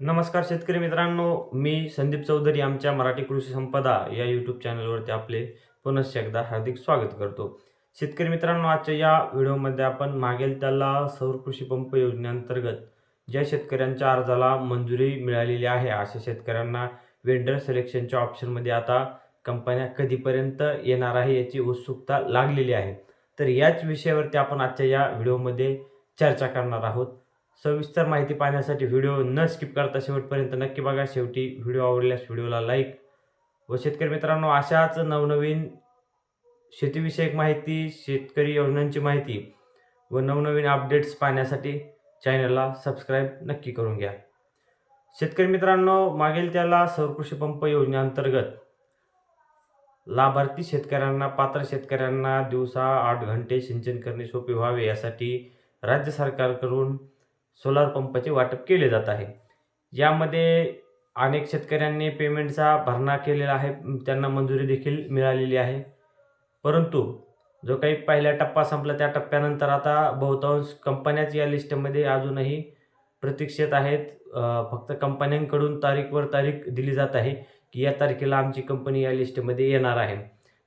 नमस्कार शेतकरी मित्रांनो मी संदीप चौधरी आमच्या मराठी कृषी संपदा या यूट्यूब चॅनलवरती आपले पुनश्च एकदा हार्दिक स्वागत करतो. शेतकरी मित्रांनो आजच्या या व्हिडिओमध्ये आपण मागेल त्याला सौर कृषी पंप योजनेअंतर्गत ज्या शेतकऱ्यांच्या अर्जाला मंजुरी मिळालेली आहे अशा शेतकऱ्यांना वेंडर सिलेक्शनच्या ऑप्शनमध्ये आता कंपन्या कधीपर्यंत येणार आहे याची उत्सुकता लागलेली आहे. तर याच विषयावरती आपण आजच्या या व्हिडिओमध्ये चर्चा करणार आहोत. सविस्तर माहिती पाहण्यासाठी व्हिडिओ न स्किप करता शेवटपर्यंत नक्की बघा. शेवटी व्हिडिओ आवडल्यास व्हिडिओला लाईक व शेतकरी मित्रांनो अशाच नवनवीन शेतीविषयक माहिती शेतकरी योजनांची माहिती व नवनवीन अपडेट्स पाहण्यासाठी चॅनलला सबस्क्राईब नक्की करून घ्या. शेतकरी मित्रांनो मागील त्याला सौरकृषी पंप योजनेअंतर्गत लाभार्थी शेतकऱ्यांना पात्र शेतकऱ्यांना दिवसा आठ घंटे सिंचन करणे सोपे व्हावे यासाठी राज्य सरकारकडून सोलार पंपाचे वाटप केले जात आहे. यामध्ये अनेक शेतकऱ्यांनी पेमेंटचा भरणा केलेला आहे त्यांना मंजुरी देखील मिळालेली आहे. परंतु जो काही पहिला टप्पा संपला त्या टप्प्यानंतर आता बहुतांश कंपन्याच या लिस्टमध्ये अजूनही प्रतीक्षेत आहेत. फक्त कंपन्यांकडून तारीखवर तारीख दिली जात आहे की या तारखेला आमची कंपनी या लिस्टमध्ये येणार आहे.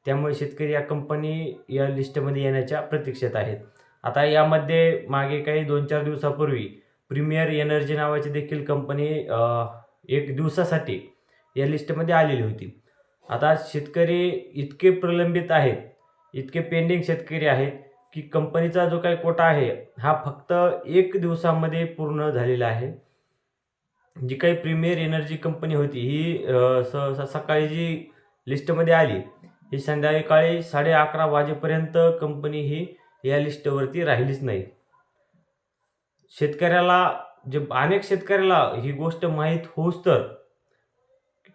त्यामुळे शेतकरी या कंपनी या लिस्टमध्ये येण्याच्या प्रतीक्षेत आहेत. आता यामध्ये मागे काही दोन चार दिवसापूर्वी प्रीमियर एनर्जी नावाची देखील कंपनी एक दिवसासाठी या लिस्टमध्ये आलेली होती. आता शेतकरी इतके प्रलंबित आहेत इतके पेंडिंग शेतकरी आहेत की कंपनीचा जो काही कोटा आहे हा फक्त एक दिवसामध्ये पूर्ण झालेला आहे. जी काही प्रीमियर एनर्जी कंपनी होती ही सहसा सकाळी जी लिस्टमध्ये आली ही संध्याकाळी साडे अकरा वाजेपर्यंत कंपनी ही या लिस्टवरती राहिलीच नाही. शेतकऱ्याला जे अनेक शेतकऱ्याला ही गोष्ट माहीत होऊच तर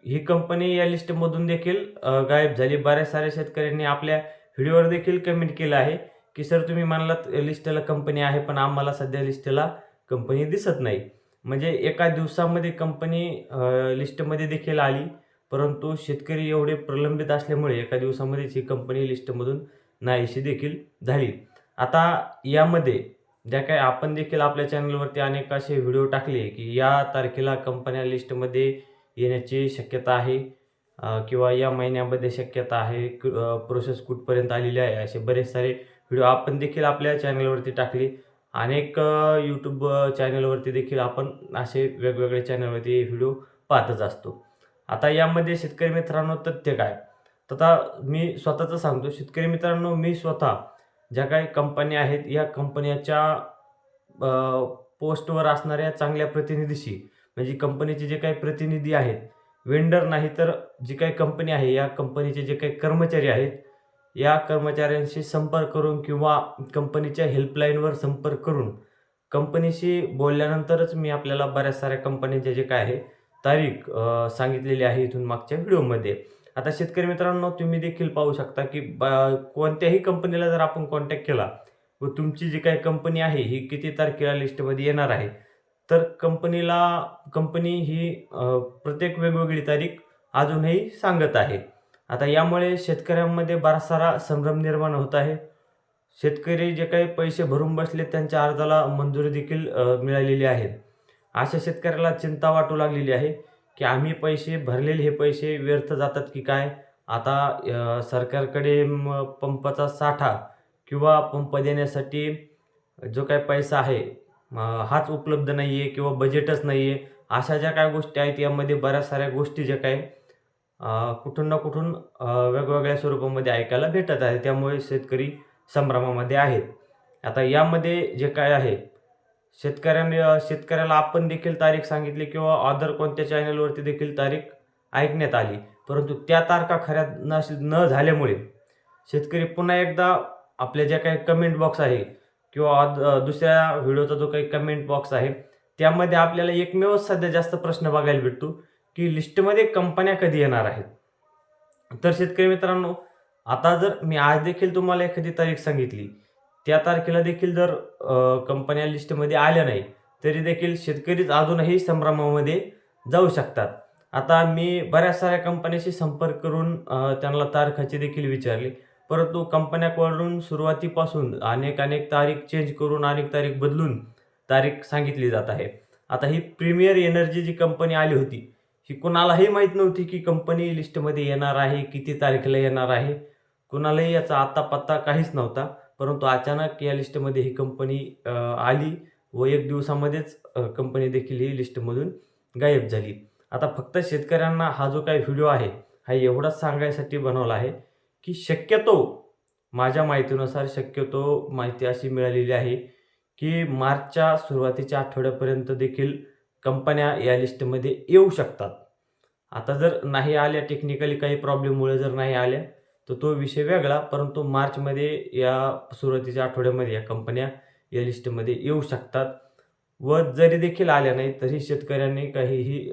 ही कंपनी या लिस्टमधून देखील गायब झाली. बऱ्याच साऱ्या शेतकऱ्यांनी आपल्या व्हिडिओवर देखील कमेंट केलं आहे की सर तुम्ही म्हणलात लिस्टला कंपनी आहे पण आम्हाला सध्या लिस्टला कंपनी दिसत नाही. म्हणजे एका दिवसामध्ये कंपनी लिस्टमध्ये देखील आली परंतु शेतकरी एवढे प्रलंबित असल्यामुळे एका दिवसामध्येच ही कंपनी लिस्टमधून नाहीशी देखील झाली. आता यामध्ये ज्या काही आपण देखील आपल्या चॅनलवरती अनेक असे व्हिडिओ टाकले की या तारखेला कंपन्या लिस्टमध्ये येण्याची शक्यता आहे किंवा या महिन्यामध्ये शक्यता आहे प्रोसेस कुठपर्यंत आलेली आहे असे बरेच सारे व्हिडिओ आपण देखील आपल्या चॅनलवरती टाकले. अनेक यूट्यूब चॅनलवरती देखील आपण असे वेगवेगळ्या चॅनलवरती व्हिडिओ पाहतच असतो. आता यामध्ये शेतकरी मित्रांनो तथ्य काय? तथा मी स्वतःचं सांगतो. शेतकरी मित्रांनो मी स्वतः ज्या काही कंपन्या आहेत या कंपन्याच्या पोस्टवर असणाऱ्या चांगल्या प्रतिनिधीशी म्हणजे कंपनीचे जे काही प्रतिनिधी आहेत वेंडर नाही तर जी काही कंपनी आहे या कंपनीचे जे काही कर्मचारी आहेत या कर्मचाऱ्यांशी संपर्क करून किंवा कंपनीच्या हेल्पलाईनवर संपर्क करून कंपनीशी बोलल्यानंतरच मी आपल्याला बऱ्याच साऱ्या कंपन्यांचे जे काय आहे तारीख सांगितलेली आहे इथून मागच्या व्हिडिओमध्ये आता शेतकरी मित्रांनो तुम्ही देखील पाहू शकता की ब- कोणत्याही कंपनीला जर आपण कॉन्टॅक्ट केला व तुमची जी काही कंपनी आहे ही किती तारखेला लिस्टमध्ये येणार आहे तर कंपनीला कंपनी ही प्रत्येक वेगवेगळी तारीख अजूनही सांगत आहे. आता यामुळे शेतकऱ्यांमध्ये बराच सारा संभ्रम निर्माण होत आहे. शेतकरी जे काही पैसे भरून बसले त्यांच्या अर्जाला मंजुरी देखील मिळालेली आहे. अशा शेतकऱ्याला चिंता वाटू लागलेली आहे. की आम्ही पैसे भरलेले हे पैसे व्यर्थ जातात की काय? आता सरकारकडे पंपाचा साठा किंवा पंप देण्यासाठी जो काय पैसा आहे हाच उपलब्ध नाही आहे किंवा बजेटच नाही आहे अशा ज्या काय गोष्टी आहेत यामध्ये बऱ्याच साऱ्या गोष्टी ज्या काय कुठून ना कुठून वेगवेगळ्या स्वरूपामध्ये ऐकायला भेटत आहे त्यामुळे शेतकरी संभ्रमामध्ये आहेत. आता यामध्ये जे काय आहे शेतकऱ्यांनी शेतकऱ्याला आपण देखील तारीख सांगितली किंवा अदर कोणत्या चॅनलवरती देखील तारीख ऐकण्यात आली. परंतु त्या तारखा खऱ्या न न झाल्यामुळे शेतकरी पुन्हा एकदा आपल्या ज्या काही कमेंट बॉक्स आहे किंवा अद- दुसऱ्या व्हिडिओचा जो काही कमेंट बॉक्स आहे त्यामध्ये आपल्याला एकमेव सध्या जास्त प्रश्न बघायला भेटतो की लिस्टमध्ये कंपन्या कधी येणार आहेत. तर शेतकरी मित्रांनो आता जर मी आज देखील तुम्हाला एखादी तारीख सांगितली त्या तारखेला देखील जर कंपन्या लिस्टमध्ये आल्या नाही तरी देखील शेतकरीच अजूनही संभ्रमामध्ये जाऊ शकतात. आता मी बऱ्याच साऱ्या कंपन्याशी संपर्क करून त्यांना तारखाची देखील विचारली. परंतु कंपन्याकडून सुरुवातीपासून अनेक अनेक तारीख चेंज करून अनेक तारीख बदलून तारीख सांगितली जात आहे. आता ही प्रीमियर एनर्जी जी कंपनी आली होती ही कुणालाही माहीत नव्हती की कंपनी लिस्टमध्ये येणार आहे किती तारखेला येणार आहे. कुणालाही याचा आता पत्ता काहीच नव्हता. परंतु अचानक या लिस्टमध्ये ही कंपनी आली व एक दिवसामध्येच कंपनी देखील ही लिस्टमधून गायब झाली. आता फक्त शेतकऱ्यांना हा जो काही व्हिडिओ आहे हा एवढाच सांगायसाठी बनवला आहे की शक्यतो माझ्या माहितीनुसार शक्यतो माहिती अशी मिळालेली आहे की मार्चच्या सुरुवातीच्या आठवड्यापर्यंत देखील कंपन्या या लिस्टमध्ये येऊ शकतात. आता जर नाही आल्या टेक्निकली काही प्रॉब्लेममुळे जर नाही आल्या तर तो विषय वेगळा परंतु मार्चमध्ये या सुरुवातीच्या आठवड्यामध्ये या कंपन्या या लिस्टमध्ये येऊ शकतात. व जरी देखील आल्या नाही तरी शेतकऱ्यांनी काहीही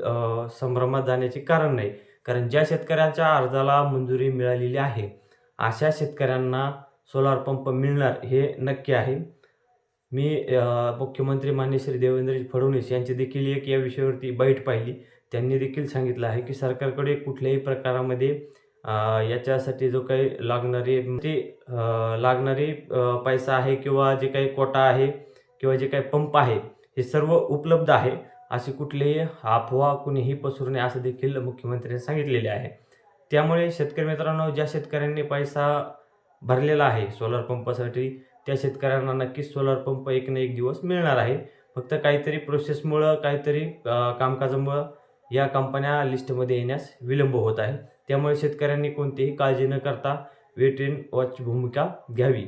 संभ्रमात जाण्याचे कारण नाही. कारण ज्या शेतकऱ्यांच्या अर्जाला मंजुरी मिळालेली आहे अशा शेतकऱ्यांना सोलार पंप मिळणार हे नक्की आहे. मी मुख्यमंत्री मान्य श्री देवेंद्रजी फडणवीस यांची देखील एक या विषयावरती बाईट पाहिली. त्यांनी देखील सांगितलं आहे की सरकारकडे कुठल्याही प्रकारामध्ये याच्यासाठी जो काही लागणारी ती लागणारी पैसा आहे किंवा जे काही कोटा आहे किंवा जे काही पंप आहे हे सर्व उपलब्ध आहे. असे कुठलीही अफवा कुणीही पसरू नये असं देखील मुख्यमंत्र्यांनी सांगितलेले आहे. त्यामुळे शेतकरी मित्रांनो ज्या शेतकऱ्यांनी पैसा भरलेला आहे सोलार पंपासाठी त्या शेतकऱ्यांना नक्कीच सोलार पंप एक ना एक दिवस मिळणार आहे. फक्त काहीतरी प्रोसेसमुळं काहीतरी कामकाजामुळं या कंपन्या लिस्टमध्ये येण्यास विलंब होत आहे. त्यामुळे शेतकऱ्यांनी कोणतीही काळजी न करता वेट एंड वॉच भूमिका घ्यावी.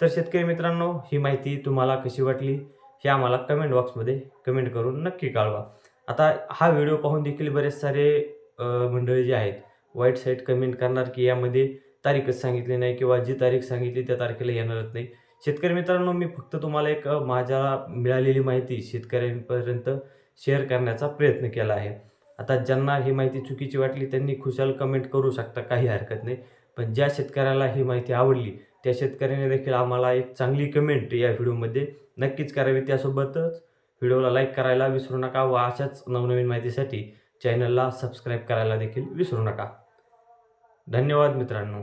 तर शेतकरी मित्रांनो ही माहिती तुम्हाला कशी वाटली हे आम्हाला कमेंट बॉक्समध्ये कमेंट करून नक्की कळवा. आता हा व्हिडिओ पाहून देखील बरेच सारे मंडळी जे आहेत वाईट साईट कमेंट करणार की यामध्ये तारीखच सांगितली नाही किंवा जी तारीख सांगितली त्या तारखेला येणारच नाही. शेतकरी मित्रांनो मी फक्त तुम्हाला एक माझ्या मिळालेली माहिती शेतकऱ्यांपर्यंत शेअर करण्याचा प्रयत्न केला आहे. आता ज्यांना ही माहिती चुकीची वाटली त्यांनी खुशाल कमेंट करू शकता काही हरकत नाही. पण ज्या शेतकऱ्याला ही माहिती आवडली त्या शेतकऱ्याने देखील आम्हाला एक चांगली कमेंट या व्हिडिओमध्ये नक्कीच करावी. त्यासोबतच व्हिडिओला लाईक करायला विसरू नका व अशाच नवनवीन माहितीसाठी चॅनलला सबस्क्राईब करायला देखील विसरू नका. धन्यवाद मित्रांनो.